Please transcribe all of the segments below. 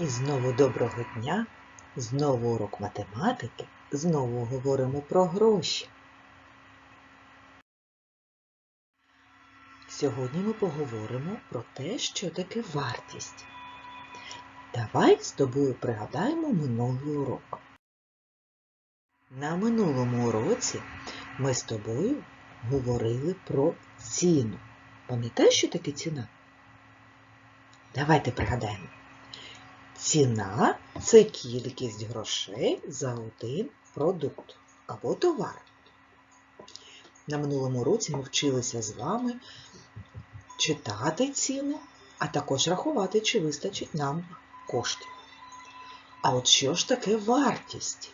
І знову доброго дня, знову урок математики, знову говоримо про гроші. Сьогодні ми поговоримо про те, що таке вартість. Давай з тобою пригадаємо минулий урок. На минулому уроці ми з тобою говорили про ціну. Пам'ятаєш, що таке ціна? Давайте пригадаємо. Ціна це кількість грошей за один продукт або товар. На минулому році ми вчилися з вами читати ціни, а також рахувати, чи вистачить нам коштів. А от що ж таке вартість?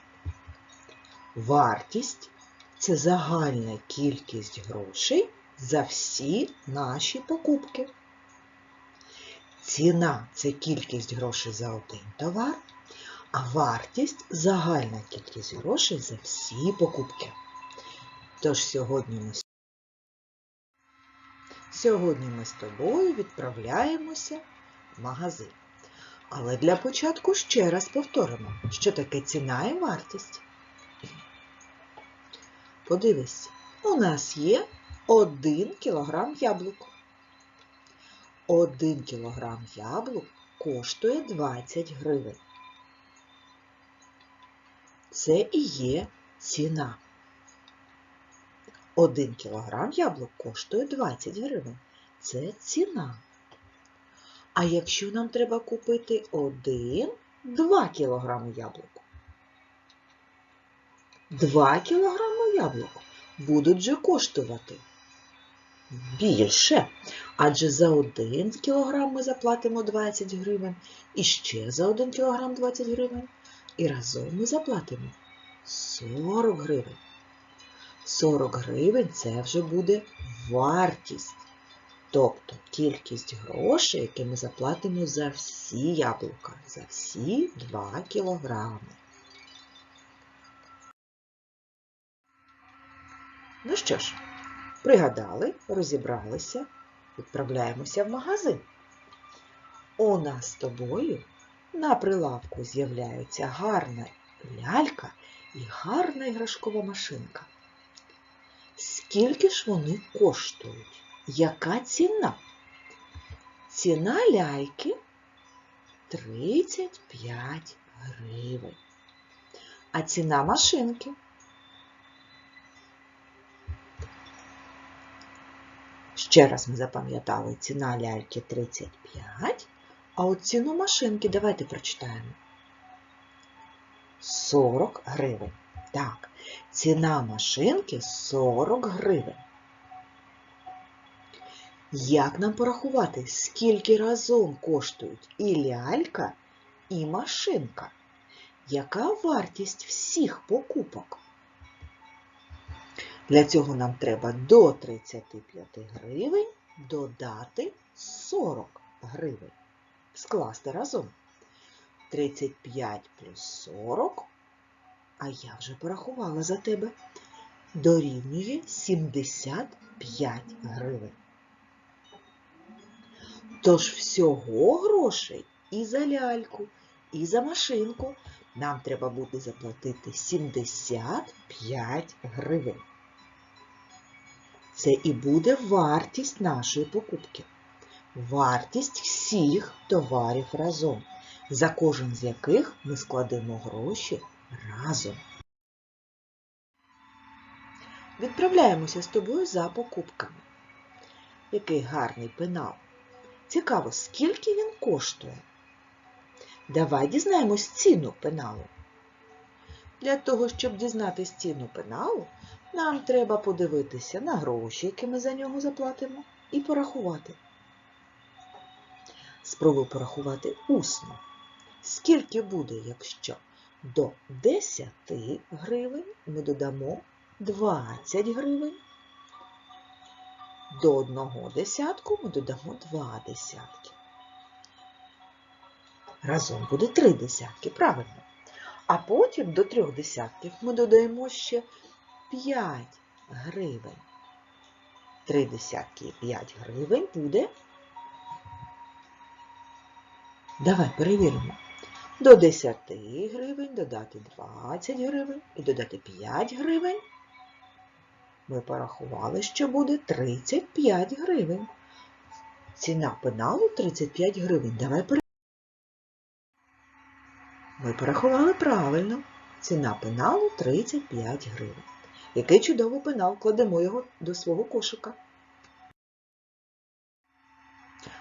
Вартість це загальна кількість грошей за всі наші покупки. Ціна це кількість грошей за один товар, а вартість загальна кількість грошей за всі покупки. Тож сьогодні ми, сьогодні ми з тобою відправляємося в магазин. Але для початку ще раз повторимо, що таке ціна і вартість. Подивись, у нас є 1 кілограм яблук. 1 кілограм яблук коштує 20 гривень. Це і є ціна. 1 кілограм яблук коштує 20 гривень. Це ціна. А якщо нам треба купити 1-2 кілограми яблук? 2 кілограми яблук будуть же коштувати більше, адже за 1 кілограм ми заплатимо 20 гривень, і ще за 1 кілограм 20 гривень, і разом ми заплатимо 40 гривень. 40 гривень це вже буде вартість, тобто кількість грошей, які ми заплатимо за всі яблука, за всі 2 кілограми. Ну що ж, пригадали, розібралися, відправляємося в магазин. У нас з тобою на прилавку з'являються гарна лялька і гарна іграшкова машинка. Скільки ж вони коштують? Яка ціна? Ціна ляльки 35 гривень. А ціна машинки Ще раз ми запам'ятали, ціна ляльки 35, а от ціну машинки давайте прочитаємо. 40 гривень. Так, ціна машинки 40 гривень. Як нам порахувати, скільки разом коштують і лялька, і машинка? Яка вартість всіх покупок? Для цього нам треба до 35 гривень додати 40 гривень. Скласти разом. 35 плюс 40, а я вже порахувала за тебе, дорівнює 75 гривень. Тож всього грошей і за ляльку, і за машинку нам треба буде заплатити 75 гривень. Це і буде вартість нашої покупки. Вартість всіх товарів разом, за кожен з яких ми складемо гроші разом. Відправляємося з тобою за покупками. Який гарний пенал. Цікаво, скільки він коштує. Давай дізнаємось ціну пеналу. Для того, щоб дізнатись ціну пеналу, нам треба подивитися на гроші, які ми за нього заплатимо, і порахувати. Спробуй порахувати усно. Скільки буде, якщо до 10 гривень ми додамо 20 гривень, до одного десятку ми додамо 2 десятки. Разом буде 3 десятки, правильно. А потім до трьох десятків ми додаємо ще 5 гривень. 3 десятки і 5 гривень буде. Давай перевіримо. До 10 гривень додати 20 гривень і додати 5 гривень. Ми порахували, що буде 35 гривень. Ціна пеналу 35 гривень. Давай пере... Ми порахували правильно. Ціна пеналу 35 гривень. Який чудовий пенал, кладемо його до свого кошика.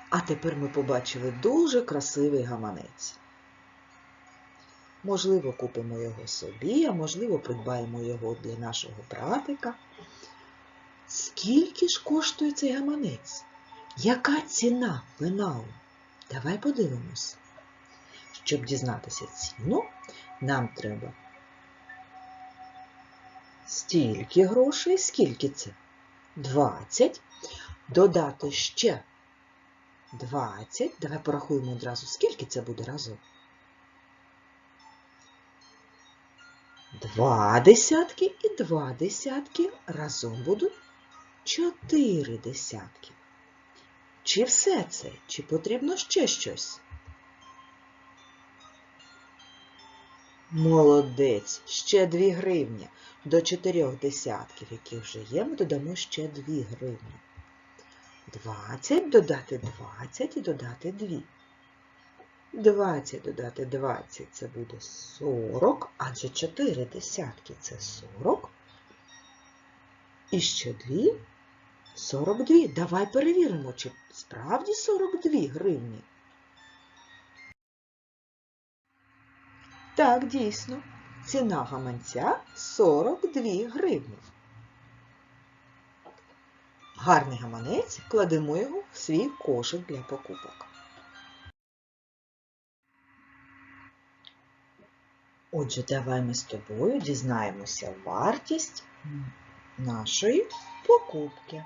А тепер ми побачили дуже красивий гаманець. Можливо, купимо його собі, а можливо, придбаємо його для нашого братика. Скільки ж коштує цей гаманець? Яка ціна пеналу? Давай подивимось. Щоб дізнатися ціну, нам треба стільки грошей, скільки це? 20. Додати ще 20. Давай порахуємо одразу, скільки це буде разом. Два десятки і два десятки разом будуть чотири десятки. Чи все це? Чи потрібно ще щось? Молодець, ще дві гривні. До чотирьох десятків, які вже є, ми додамо ще дві гривні. 20 додати 20 і додати 2. 20 додати 20 це буде 40, адже 4 десятки це 40. І ще 2 42. Давай перевіримо, чи справді 42 гривні. Так, дійсно, ціна гаманця 42 гривні. Гарний гаманець, кладемо його в свій кошик для покупок. Отже, давай ми з тобою дізнаємося вартість нашої покупки.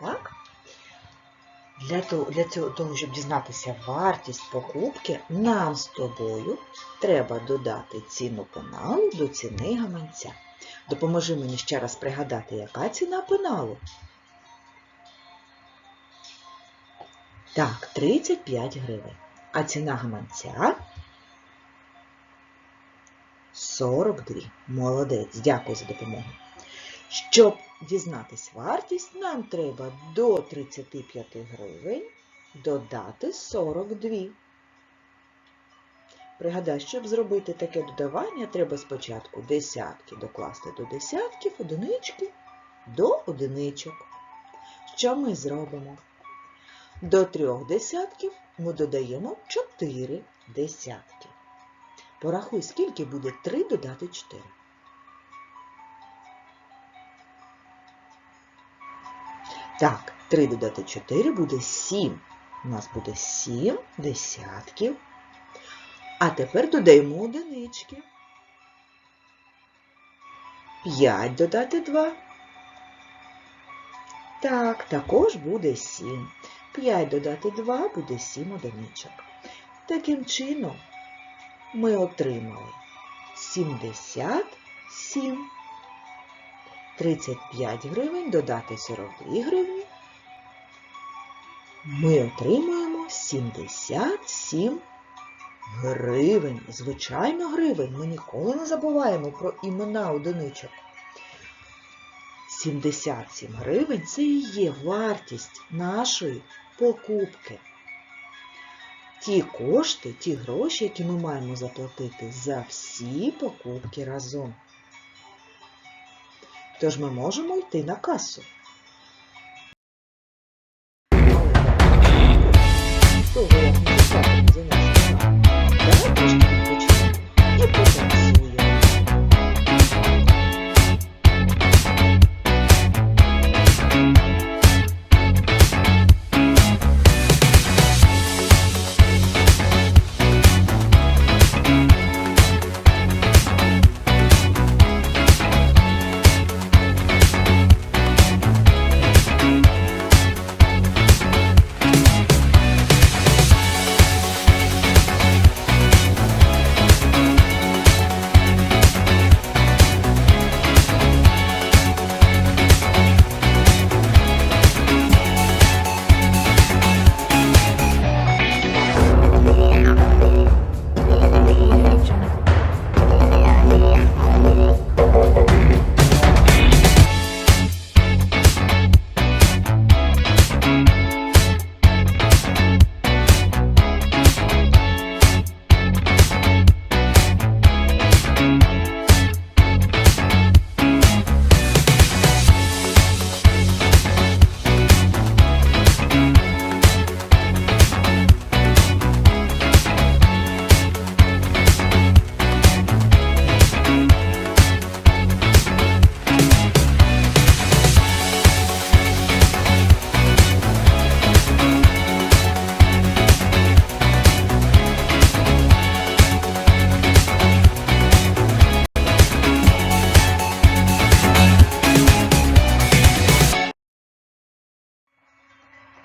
Так? Для того, для того, щоб дізнатися вартість покупки, нам з тобою треба додати ціну пеналу до ціни гаманця. Допоможи мені ще раз пригадати, яка ціна пеналу. Так, 35 гривень. А ціна гаманця 42. Молодець, дякую за допомогу. Щоб дізнатись вартість, нам треба до 35 гривень додати 42. Пригадай, щоб зробити таке додавання, треба спочатку десятки докласти до десятків, одинички до одиничок. Що ми зробимо? До трьох десятків ми додаємо 4 десятки. Порахуй, скільки буде 3 додати 4. Так, 3 додати 4 буде 7. У нас буде 7 десятків. А тепер додаємо одинички. 5 додати 2. Так, також буде 7. 5 додати 2 буде 7 одиничок. Таким чином ми отримали 77. 35 гривень додати 42 гривні. Ми отримуємо 77 гривень. Звичайно, гривень. Ми ніколи не забуваємо про імена одиничок. 77 гривень це і є вартість нашої покупки. Ті кошти, ті гроші, які ми маємо заплатити за всі покупки разом. Тож ми можемо йти на касу.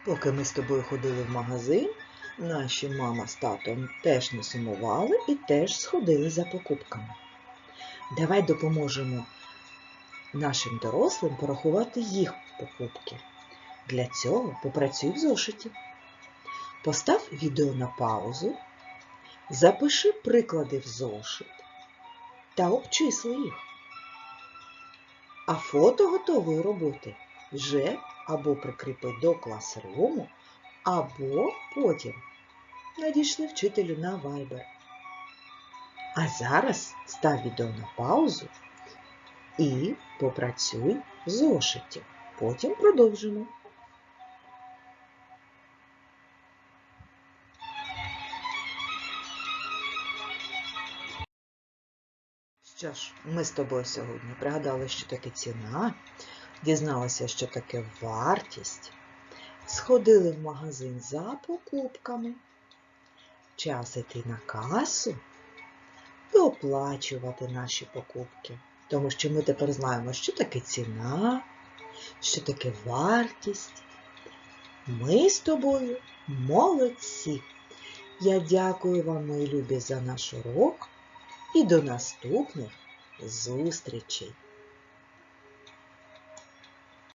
Поки ми з тобою ходили в магазин, наші мама з татом теж не сумували і теж сходили за покупками. Давай допоможемо нашим дорослим порахувати їх покупки. Для цього попрацюй в зошиті. Постав відео на паузу, запиши приклади в зошит та обчисли їх. А фото готової роботи вже або прикріпи до класруму, або потім надійшли вчителю на Viber. А зараз став відео на паузу і попрацюй в зошиті. Потім продовжимо. Що ж, ми з тобою сьогодні пригадали, що таке ціна, дізналися, що таке вартість, сходили в магазин за покупками, час іти на касу і оплачувати наші покупки. Тому що ми тепер знаємо, що таке ціна, що таке вартість. Ми з тобою молодці. Я дякую вам, мої любі, за наш урок і до наступних зустрічей!